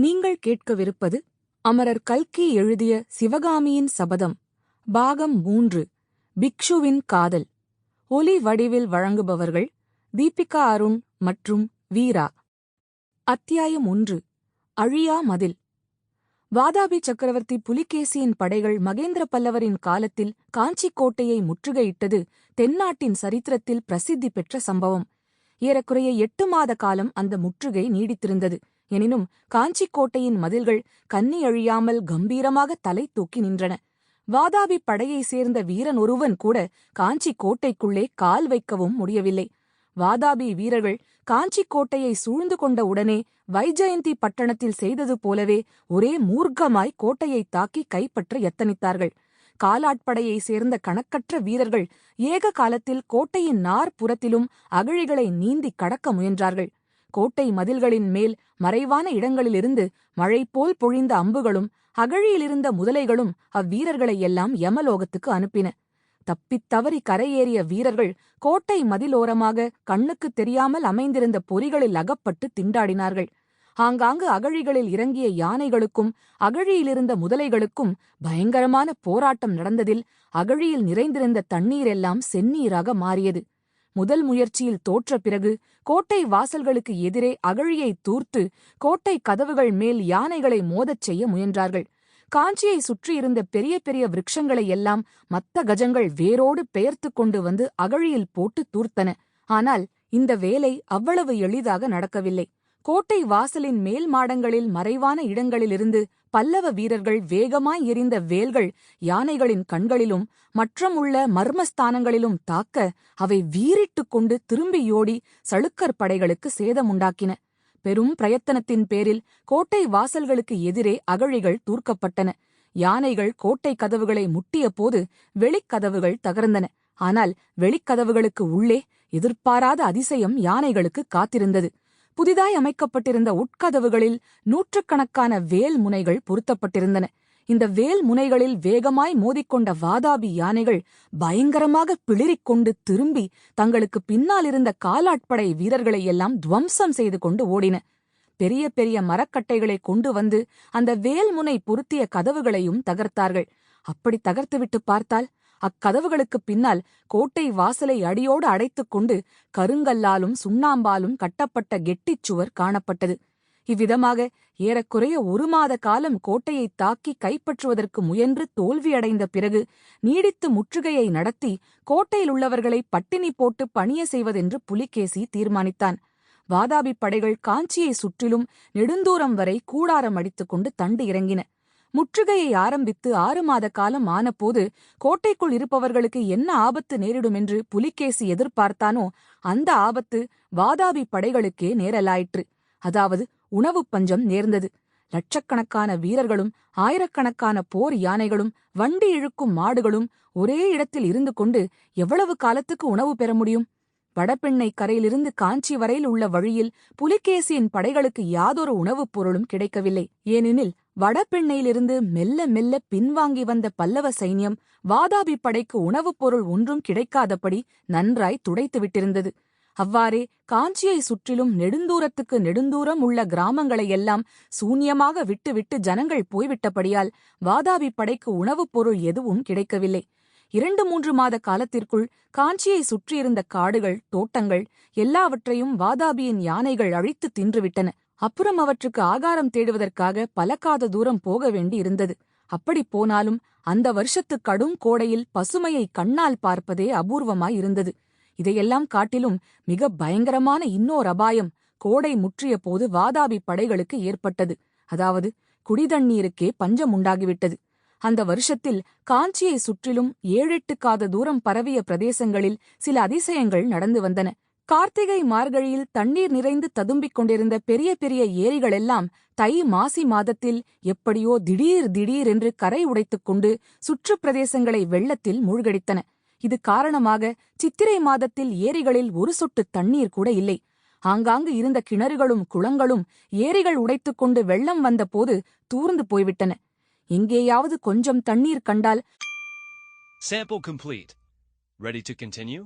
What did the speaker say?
நீங்கள் கேட்கவிருப்பது அமரர் கல்கி எழுதிய சிவகாமியின் சபதம் பாகம் மூன்று பிக்ஷுவின் காதல். ஒலி வடிவில் வழங்குபவர்கள் தீபிகா அருண் மற்றும் வீரா. அத்தியாயம் ஒன்று அழியா மதில். வாதாபி சக்கரவர்த்தி புலிகேசியின் படைகள் மகேந்திர பல்லவரின் காலத்தில் காஞ்சி கோட்டையை முற்றுகையிட்டது தென்னாட்டின் சரித்திரத்தில் பிரசித்தி பெற்ற சம்பவம். ஏறக்குறைய எட்டு மாத காலம் அந்த முற்றுகை நீடித்திருந்தது. எனினும் காஞ்சிக் கோட்டையின் மதில்கள் கன்னி அழியாமல் கம்பீரமாக தலை தூக்கி நின்றன. வாதாபி படையைச் சேர்ந்த வீரன் ஒருவன் கூட காஞ்சி கோட்டைக்குள்ளே கால் வைக்கவும் முடியவில்லை. வாதாபி வீரர்கள் காஞ்சி கோட்டையை சூழ்ந்து கொண்ட உடனே வைஜெயந்தி பட்டணத்தில் செய்தது போலவே ஒரே மூர்க்கமாய் கோட்டையை தாக்கி கைப்பற்ற எத்தனித்தார்கள் காலாட்படையைச் சேர்ந்த கணக்கற்ற வீரர்கள் ஏக காலத்தில் கோட்டையின் நாற்புறத்திலும் அகழிகளை நீந்தி கடக்க முயன்றார்கள். கோட்டை மதில்களின் மேல் மறைவான இடங்களிலிருந்து மழை போல் பொழிந்த அம்புகளும் அகழியிலிருந்த முதலைகளும் அவ்வீரர்களை எல்லாம் யமலோகத்துக்கு அனுப்பின. தப்பித் தவறி கரையேறிய வீரர்கள் கோட்டை மதிலோரமாக கண்ணுக்குத் தெரியாமல் அமைந்திருந்த பொறிகளில் அகப்பட்டு திண்டாடினார்கள். ஆங்காங்கு அகழிகளில் இறங்கிய யானைகளுக்கும் அகழியிலிருந்த முதலைகளுக்கும் பயங்கரமான போராட்டம் நடந்ததில் அகழியில் நிறைந்திருந்த தண்ணீரெல்லாம் செந்நீராக மாறியது. முதல் முயற்சியில் தோற்ற பிறகு கோட்டை வாசல்களுக்கு எதிரே அகழியை தூர்த்து கோட்டை கதவுகள் மேல் யானைகளை மோதச் செய்ய முயன்றார்கள். காஞ்சியை சுற்றியிருந்த பெரிய பெரிய விருட்சங்களை எல்லாம் மத்த கஜங்கள் வேரோடு பெயர்த்து கொண்டு வந்து அகழியில் போட்டு தூர்த்தன. ஆனால் இந்த வேலை அவ்வளவு எளிதாக நடக்கவில்லை. கோட்டை வாசலின் மேல் மாடங்களில் மறைவான இடங்களிலிருந்து பல்லவ வீரர்கள் வேகமாய் எரிந்த வேல்கள் யானைகளின் கண்களிலும் மற்றமுள்ள மர்மஸ்தானங்களிலும் தாக்க அவை வீறிட்டுக் கொண்டு திரும்பியோடி சளுக்கர் படைகளுக்கு சேதமுண்டாக்கின. பெரும் பிரயத்தனத்தின் பேரில் கோட்டை வாசல்களுக்கு எதிரே அகழிகள் தூர்க்கப்பட்டன. யானைகள் கோட்டை கதவுகளை முட்டிய போது வெளிக்கதவுகள் தகர்ந்தன. ஆனால் வெளிக்கதவுகளுக்கு உள்ளே எதிர்பாராத அதிசயம் யானைகளுக்கு காத்திருந்தது. புதிதாய் அமைக்கப்பட்டிருந்த உட்கதவுகளில் நூற்றுக்கணக்கான வேல் முனைகள் பொருத்தப்பட்டிருந்தன. இந்த வேல் முனைகளில் வேகமாய் மோதிக்கொண்ட வாதாபி யானைகள் பயங்கரமாக பிளிரிக்கொண்டு திரும்பி தங்களுக்கு பின்னாலிருந்த காலாட்படை வீரர்களை எல்லாம் துவம்சம் செய்து கொண்டு ஓடின. பெரிய பெரிய மரக்கட்டைகளை கொண்டு வந்து அந்த வேல்முனை பொருத்திய கதவுகளையும் தகர்த்தார்கள். அப்படி தகர்த்துவிட்டு பார்த்தால் அக்கதவுகளுக்குப் பின்னால் கோட்டை வாசலை அடியோடு அடைத்துக் கொண்டு கருங்கல்லாலும் சுண்ணாம்பாலும் கட்டப்பட்ட கெட்டிச் சுவர் காணப்பட்டது. இவ்விதமாக ஏறக்குறைய ஒரு மாத காலம் கோட்டையைத் தாக்கி கைப்பற்றுவதற்கு முயன்று தோல்வியடைந்த பிறகு நீடித்து முற்றுகையை நடத்தி கோட்டையில் உள்ளவர்களை பட்டினி போட்டு பணிய செய்வதென்று புலிகேசி தீர்மானித்தான். வாதாபி படைகள் காஞ்சியை சுற்றிலும் நெடுந்தூரம் வரை கூடாரம் அடித்துக் கொண்டு தண்டு இறங்கின. முற்றுகையை ஆரம்பித்து ஆறு மாத காலம் ஆனபோது கோட்டைக்குள் இருப்பவர்களுக்கு என்ன ஆபத்து நேரிடுமென்று புலிகேசி எதிர்பார்த்தானோ அந்த ஆபத்து வாதாபி படைகளுக்கே நேரலாயிற்று. அதாவது உணவுப் பஞ்சம் நேர்ந்தது. லட்சக்கணக்கான வீரர்களும் ஆயிரக்கணக்கான போர் யானைகளும் வண்டி இழுக்கும் மாடுகளும் ஒரே இடத்தில் இருந்து கொண்டு எவ்வளவு காலத்துக்கு உணவு பெற முடியும்? வடபெண்ணை கரையிலிருந்து காஞ்சி வரையில் உள்ள வழியில் புலிகேசியின் படைகளுக்கு யாதொரு உணவுப் பொருளும் கிடைக்கவில்லை. ஏனெனில் வடபெண்ணையிலிருந்து மெல்ல மெல்ல பின்வாங்கி வந்த பல்லவ சைன்யம் வாதாபி படைக்கு உணவுப் பொருள் ஒன்றும் கிடைக்காதபடி நன்றாய் துடைத்து விட்டிருந்தது. அவ்வாறே காஞ்சியை சுற்றிலும் நெடுந்தூரத்துக்கு நெடுந்தூரம் உள்ள கிராமங்களையெல்லாம் சூன்யமாக விட்டுவிட்டு ஜனங்கள் போய்விட்டபடியால் வாதாபி படைக்கு உணவுப் பொருள் எதுவும் கிடைக்கவில்லை. இரண்டு மூன்று மாத காலத்திற்குள் காஞ்சியை சுற்றியிருந்த காடுகள் தோட்டங்கள் எல்லாவற்றையும் வாதாபியின் யானைகள் அழித்து தின்றுவிட்டன. அப்புறம் அவற்றுக்கு ஆகாரம் தேடுவதற்காக பலக்காத தூரம் போக வேண்டி இருந்தது அப்படி போனாலும் அந்த வருஷத்து கடும் கோடையில் பசுமையை கண்ணால் பார்ப்பதே அபூர்வமாயிருந்தது. இதையெல்லாம் காட்டிலும் மிக பயங்கரமான இன்னோர் அபாயம் கோடை முற்றிய போது வாதாபி படைகளுக்கு ஏற்பட்டது. அதாவது குடிதண்ணீருக்கே பஞ்சம் உண்டாகிவிட்டது. அந்த வருஷத்தில் காஞ்சியை சுற்றிலும் ஏழெட்டு காத தூரம் பரவிய பிரதேசங்களில் சில அதிசயங்கள் நடந்து வந்தன. கார்த்திகை மார்கழியில் தண்ணீர் நிறைந்து ததும்பிக் கொண்டிருந்த பெரிய பெரிய ஏரிகளெல்லாம் தை மாசி மாதத்தில் எப்படியோ திடீர் திடீர் என்று கரை உடைத்துக் கொண்டு சுற்றுப் பிரதேசங்களை வெள்ளத்தில் மூழ்கடித்தன. இது காரணமாக சித்திரை மாதத்தில் ஏரிகளில் ஒரு சொட்டு தண்ணீர் கூட இல்லை. ஆங்காங்கு இருந்த கிணறுகளும் குளங்களும் ஏரிகள் உடைத்துக் கொண்டு வெள்ளம் வந்தபோது தூர்ந்து போய்விட்டன. எங்கேயாவது கொஞ்சம் தண்ணீர் கண்டால் Sample complete. Ready to continue?